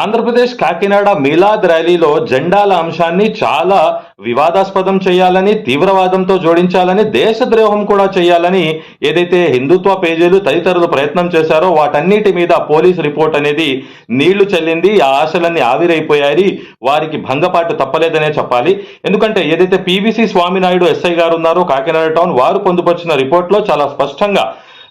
ఆంధ్రప్రదేశ్ కాకినాడ మీలాద్ ర్యాలీలో జెండాల అంశాన్ని చాలా వివాదాస్పదం చేయాలని తీవ్రవాదంతో జోడించాలని దేశద్రోహం కూడా చేయాలని ఏదైతే హిందుత్వ పేజీలు తదితరులు ప్రయత్నం చేశారో వాటన్నిటి మీద పోలీస్ రిపోర్ట్ అనేది నీళ్ళు చెల్లింది. ఆ ఆశలన్నీ ఆవిరైపోయాయి. వారికి భంగపాటు తప్పలేదనే చెప్పాలి. ఎందుకంటే ఏదైతే పివిసి స్వామినాయుడు ఎస్ఐ గారు ఉన్నారో కాకినాడ టౌన్ వారు పొందుపరిచిన రిపోర్ట్లో చాలా స్పష్టంగా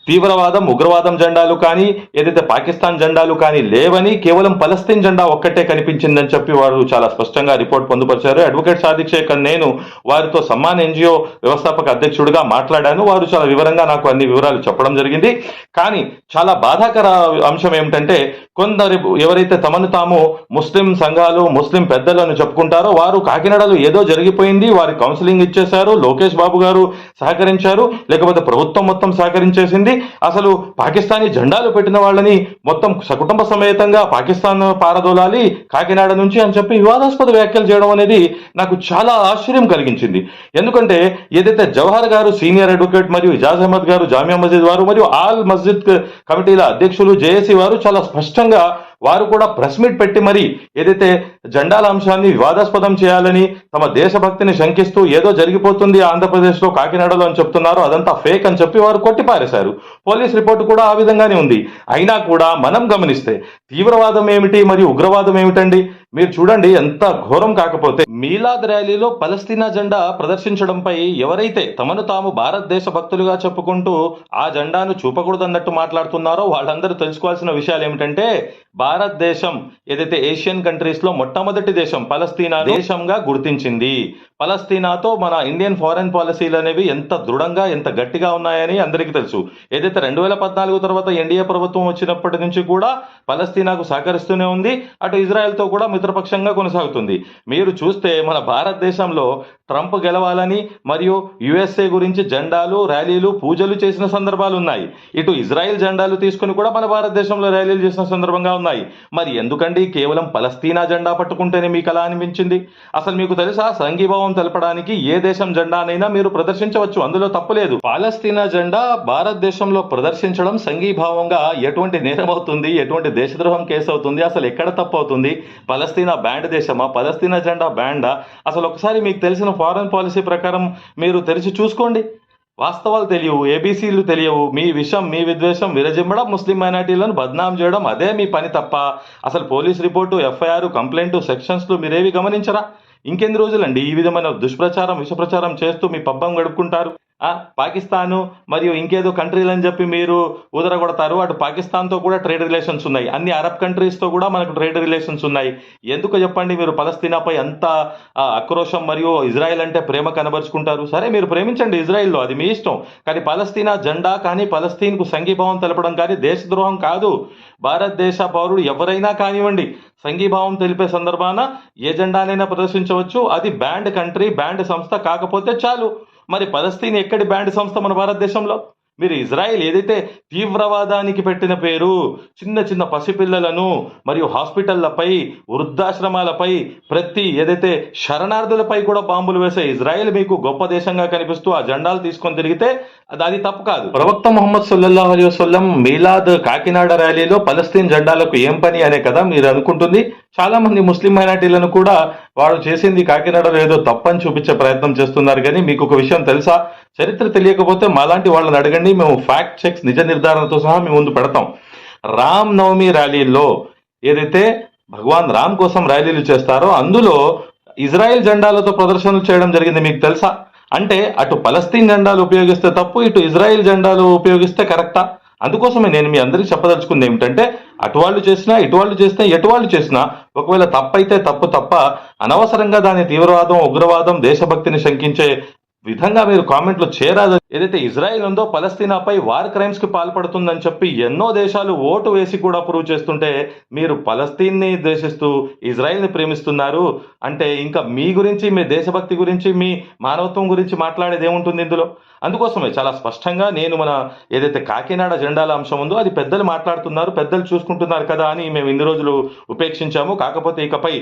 తీవ్రవాదం ఉగ్రవాదం జెండాలు కానీ ఏదైతే పాకిస్తాన్ జెండాలు కానీ లేవని కేవలం పలస్తీన్ జెండా ఒక్కటే కనిపించిందని చెప్పి వారు చాలా స్పష్టంగా రిపోర్ట్ పొందుపరిచారు. అడ్వకేట్ సాదిక్ శేఖర్ నేను వారితో సమ్మాన్ ఎన్జిఓ వ్యవస్థాపక అధ్యక్షుడిగా మాట్లాడాను. వారు చాలా వివరంగా నాకు అన్ని వివరాలు చెప్పడం జరిగింది. కానీ చాలా బాధాకర అంశం ఏమిటంటే కొందరు ఎవరైతే తమను తాము ముస్లిం సంఘాలు ముస్లిం పెద్దలను చెప్పుకుంటారో వారు కాకినాడలో ఏదో జరిగిపోయింది వారి కౌన్సిలింగ్ ఇచ్చేశారు లోకేష్ బాబు గారు సహకరించారు లేకపోతే ప్రభుత్వం మొత్తం సహకరించేసింది అసలు పాకిస్తానీ జెండాలు పెట్టిన వాళ్ళని మొత్తం సకుటుంబ సమేతంగా పాకిస్తాన్ పారదోలాలి కాకినాడ నుంచి అని చెప్పి వివాదాస్పద వ్యాఖ్యలు చేయడం అనేది నాకు చాలా ఆశ్చర్యం కలిగించింది. ఎందుకంటే ఏదైతే జవహర్ గారు సీనియర్ అడ్వకేట్ మరియు ఇజాజ్ అహ్మద్ గారు జామియా మస్జిద్ వారు మరియు ఆల్ మస్జిద్ కమిటీల అధ్యక్షులు జేఏసీ వారు చాలా స్పష్టంగా వారు కూడా ప్రెస్ మీట్ పెట్టి మరి ఏదైతే జెండాల అంశాన్ని వివాదాస్పదం చేయాలని తమ దేశభక్తిని శంకిస్తూ ఏదో జరిగిపోతుంది ఆంధ్రప్రదేశ్లో కాకినాడలో అని చెప్తున్నారు. అదంతా ఫేక్ అని చెప్పి వారు కొట్టిపారేశారు. పోలీస్ రిపోర్టు కూడా ఆ విధంగానే ఉంది. అయినా కూడా మనం గమనిస్తే తీవ్రవాదం ఏమిటి మరియు ఉగ్రవాదం ఏమిటండి? మీరు చూడండి ఎంత ఘోరం కాకపోతే మీలాద్ ర్యాలీలో పలస్తీనా జెండా ప్రదర్శించడంపై ఎవరైతే తమను తాము భారతదేశ భక్తులుగా చెప్పుకుంటూ ఆ జెండాను చూపకూడదన్నట్టు మాట్లాడుతున్నారో వాళ్ళందరూ తెలుసుకోవాల్సిన విషయాలు ఏమిటంటే భారతదేశం ఏదైతే ఏషియన్ కంట్రీస్లో మొట్టమొదటి దేశం పలస్తీనా దేశంగా గుర్తించింది. పలస్తీనాతో మన ఇండియన్ ఫారెన్ పాలసీలు అనేవి ఎంత దృఢంగా ఎంత గట్టిగా ఉన్నాయని అందరికీ తెలుసు. ఏదైతే రెండు వేల పద్నాలుగు తర్వాత ఎన్డీఏ ప్రభుత్వం వచ్చినప్పటి నుంచి కూడా పలస్తీనాకు సహకరిస్తూనే ఉంది. అటు ఇజ్రాయెల్తో కూడా మిత్రపక్షంగా కొనసాగుతుంది. మీరు చూస్తే మన భారతదేశంలో ట్రంప్ గెలవాలని మరియు యుఎస్ఏ గురించి జెండాలు ర్యాలీలు పూజలు చేసిన సందర్భాలు ఉన్నాయి. ఇటు ఇజ్రాయెల్ జెండాలు తీసుకుని కూడా మన భారతదేశంలో ర్యాలీలు చేసిన సందర్భంగా ఉన్నాయి. మరి ఎందుకండి కేవలం పలస్తీనా జెండా పట్టుకుంటేనే మీకు అలా అనిపించింది? అసలు మీకు తెలుసా సంఘీభావం తెలపడానికి ఏ దేశం జెండానైనా మీరు ప్రదర్శించవచ్చు. అందులో తప్పులేదు పాలస్తీనా జెండా భారతదేశంలో ప్రదర్శించడం సంఘీభావంగా ఎటువంటి నేరం అవుతుంది? ఎటువంటి దేశద్రోహం కేసు అవుతుంది? అసలు ఎక్కడ తప్పు అవుతుంది? పలస్తీనా బ్యాండ్ దేశమా? పలస్తీనా జెండా బ్యాండా? అసలు ఒకసారి మీకు తెలిసిన ఫారెన్ పాలసీ ప్రకారం మీరు తెరిచి చూసుకోండి. వాస్తవాలు తెలియవు. ఏబీసీలు తెలియవు. మీ విషం మీ విద్వేషం విరజిమ్మడం ముస్లిం మైనార్టీలను బద్నాం చేయడం అదే మీ పని తప్ప. అసలు పోలీస్ రిపోర్టు ఎఫ్ఐఆర్ కంప్లైంట్ సెక్షన్స్లు మీరేవి గమనించరా? ఇంకెన్ని రోజులండి? ఈ విధమైన దుష్ప్రచారం విషప్రచారం చేస్తూ మీ పబ్బం గడుపుకుంటారు. ఆ, పాకిస్తాను మరియు ఇంకేదో కంట్రీలు అని చెప్పి మీరు ఉదరగొడతారు అటు పాకిస్తాన్తో కూడా ట్రేడ్ రిలేషన్స్ ఉన్నాయి. అన్ని అరబ్ కంట్రీస్తో కూడా మనకు ట్రేడ్ రిలేషన్స్ ఉన్నాయి. ఎందుకు చెప్పండి మీరు పలస్తీనాపై అంత ఆక్రోషం మరియు ఇజ్రాయెల్ అంటే ప్రేమ కనబరుచుకుంటారు. సరే మీరు ప్రేమించండి ఇజ్రాయెల్లో అది మీ ఇష్టం. కానీ పలస్తీనా జెండా కానీ పలస్తీన్కు సంఘీభావం తెలపడం కానీ దేశద్రోహం కాదు. భారతదేశ పౌరుడు ఎవరైనా కానివ్వండి సంఘీభావం తెలిపే సందర్భాన ఏ జెండానైనా ప్రదర్శించవచ్చు. అది బ్యాండ్ కంట్రీ బ్యాండ్ సంస్థ కాకపోతే చాలు. మరి పలస్తీన్ ఎక్కడి బ్యాండ్ సంస్థ మన భారతదేశంలో? మీరు ఇజ్రాయెల్ ఏదైతే తీవ్రవాదానికి పెట్టిన పేరు చిన్న చిన్న పసిపిల్లలను మరియు హాస్పిటళ్ళపై వృద్ధాశ్రమాలపై ప్రతి ఏదైతే శరణార్థులపై కూడా బాంబులు వేసే ఇజ్రాయెల్ మీకు గొప్ప దేశంగా కనిపిస్తూ ఆ జెండాలు తీసుకొని తిరిగితే అది అది తప్పు కాదు. ప్రవక్త మొహమ్మద్ సల్లల్లాహు అలీ వసల్లం మీలాద్ కాకినాడ ర్యాలీలో పలస్తీన్ జెండాలకు ఏం పని అనే కదా మీరు అనుకుంటుంది. చాలా మంది ముస్లిం మైనార్టీలను కూడా వాడు చేసింది కాకినాడలో ఏదో తప్పని చూపించే ప్రయత్నం చేస్తున్నారు. కానీ మీకు ఒక విషయం తెలుసా? చరిత్ర తెలియకపోతే మాలాంటి వాళ్ళని అడగండి మేము ఫ్యాక్ట్ చెక్స్ నిజ నిర్ధారణతో సహా మేము ముందు పెడతాం. రామ్ నవమి ర్యాలీలో ఏదైతే భగవాన్ రామ్ కోసం ర్యాలీలు చేస్తారో అందులో ఇజ్రాయెల్ జెండాలతో ప్రదర్శనలు చేయడం జరిగింది మీకు తెలుసా? అంటే అటు పలస్తీన్ జెండాలు ఉపయోగిస్తే తప్పు ఇటు ఇజ్రాయెల్ జెండాలు ఉపయోగిస్తే కరెక్టా? అందుకోసమే నేను మీ అందరికీ చెప్పదలుచుకుంది ఏమిటంటే అటు వాళ్ళు చేసినా ఇటు వాళ్ళు చేసినా ఎటు వాళ్ళు చేసినా ఒకవేళ తప్పైతే తప్పు తప్ప అనవసరంగా దాని తీవ్రవాదం ఉగ్రవాదం దేశభక్తిని శంకించే విధంగా మీరు కామెంట్లు చేరాదు. ఏదైతే ఇజ్రాయెల్ ఉందో పలస్తీనాపై వార్ క్రైమ్స్కి పాల్పడుతుందని చెప్పి ఎన్నో దేశాలు ఓటు వేసి కూడా ప్రూవ్ చేస్తుంటే మీరు పలస్తీన్ని ద్వేషిస్తూ ఇజ్రాయెల్ని ప్రేమిస్తున్నారు. అంటే ఇంకా మీ గురించి మీ దేశభక్తి గురించి మీ మానవత్వం గురించి మాట్లాడేది ఏముంటుంది ఇందులో? అందుకోసమే చాలా స్పష్టంగా నేను మన ఏదైతే కాకినాడ జెండాల అంశం ఉందో అది పెద్దలు మాట్లాడుతున్నారు పెద్దలు చూసుకుంటున్నారు కదా అని మేము ఇన్ని రోజులు ఉపేక్షించాము. కాకపోతే ఇకపై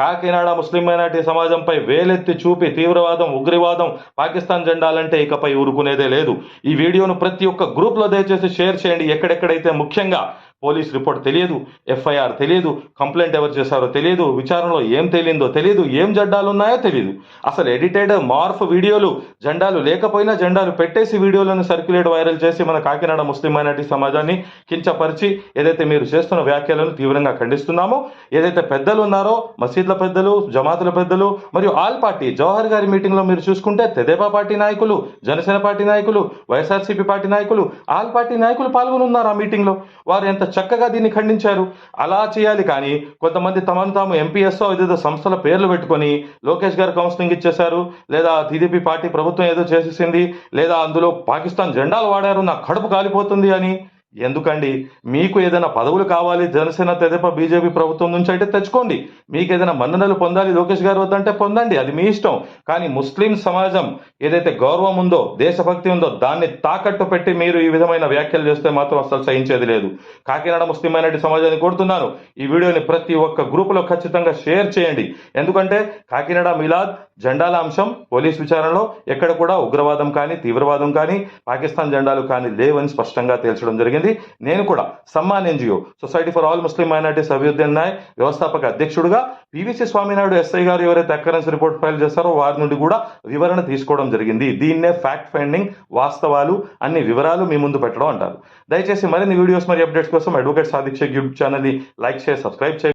కాకినాడ ముస్లిం మైనార్టీ సమాజంపై వేలెత్తి చూపి తీవ్రవాదం ఉగ్రవాదం పాకిస్తాన్ జెండాలంటే ఇకపై ఊరుకునేదే లేదు. ఈ వీడియోను ప్రతి ఒక్క గ్రూప్లో దయచేసి షేర్ చేయండి. ఎక్కడెక్కడైతే ముఖ్యంగా పోలీస్ రిపోర్ట్ తెలియదు ఎఫ్ఐఆర్ తెలియదు కంప్లైంట్ ఎవరు చేశారో తెలియదు విచారణలో ఏం తేలిందో తెలియదు ఏం జెండాలు ఉన్నాయో తెలియదు. అసలు ఎడిటెడ్ మార్ఫ్ వీడియోలు జెండాలు లేకపోయినా జెండాలు పెట్టేసి వీడియోలను సర్క్యులేట్ వైరల్ చేసి మన కాకినాడ ముస్లిం మైనార్టీ సమాజాన్ని కించపరిచి ఏదైతే మీరు చేస్తున్న వ్యాఖ్యలను తీవ్రంగా ఖండిస్తున్నామో ఏదైతే పెద్దలు ఉన్నారో మసీద్ల పెద్దలు జమాతుల పెద్దలు మరియు ఆల్ పార్టీ జవహర్ గారి మీటింగ్లో మీరు చూసుకుంటే తెదేపా పార్టీ నాయకులు జనసేన పార్టీ నాయకులు వైఎస్ఆర్సీపీ పార్టీ నాయకులు ఆల్ పార్టీ నాయకులు పాల్గొని ఉన్నారు ఆ మీటింగ్లో. వారు ఎంత చక్కగా దీన్ని ఖండించారు. అలా చేయాలి కానీ కొంతమంది తమను తాము ఎంపీఎస్ఓ ఏదేదో సంస్థల పేర్లు పెట్టుకొని లోకేష్ గారు కౌన్సిలింగ్ ఇచ్చేశారు. లేదా టీడీపీ పార్టీ ప్రభుత్వం ఏదో చేసేసింది. లేదా అందులో పాకిస్తాన్ జెండాలు వాడారు. నా కడుపు కాలిపోతుంది అని ఎందుకండి? మీకు ఏదైనా పదవులు కావాలి జనసేన తెదేప బీజేపీ ప్రభుత్వం నుంచి అయితే తెచ్చుకోండి. మీకు ఏదైనా మన్ననలు పొందాలి లోకేష్ గారు వద్దంటే పొందండి అది మీ ఇష్టం. కానీ ముస్లిం సమాజం ఏదైతే గౌరవం ఉందో దేశభక్తి ఉందో దాన్ని తాకట్టు పెట్టి మీరు ఈ విధమైన వ్యాఖ్యలు చేస్తే మాత్రం అసలు సహించేది లేదు. కాకినాడ ముస్లిం మైనార్టీ సమాజాన్ని కోరుతున్నాను. ఈ వీడియోని ప్రతి ఒక్క గ్రూపులో ఖచ్చితంగా షేర్ చేయండి. ఎందుకంటే కాకినాడ మిలాద్ జెండాల అంశం పోలీస్ విచారణలో ఎక్కడ కూడా ఉగ్రవాదం కానీ తీవ్రవాదం కానీ పాకిస్తాన్ జెండాలు కానీ లేవని స్పష్టంగా తేల్చడం జరిగింది. నేను కూడా Samman NGO society for all Muslim minorities అభివృద్ధి నాయ్ వ్యవస్థాపక అధ్యక్షుడుగా పివిసి స్వామినాయుడు ఎస్ఐ గారు ఎవరైతే అక్కరెన్స్ రిపోర్ట్ ఫైల్ చేస్తారో వారి నుండి కూడా వివరణ తీసుకోవడం జరిగింది. దీన్నే ఫ్యాక్ట్ ఫైండింగ్ వాస్తవాలు అన్ని వివరాలు మీ ముందు పెట్టడం అంటారు. దయచేసి మరిన్ని వీడియోస్ మరియు అప్డేట్స్ కోసం అడ్వకేట్ సాధిక్ష యూట్యూబ్ ఛానల్ని లైక్ చేసి సబ్స్క్రైబ్ చేయండి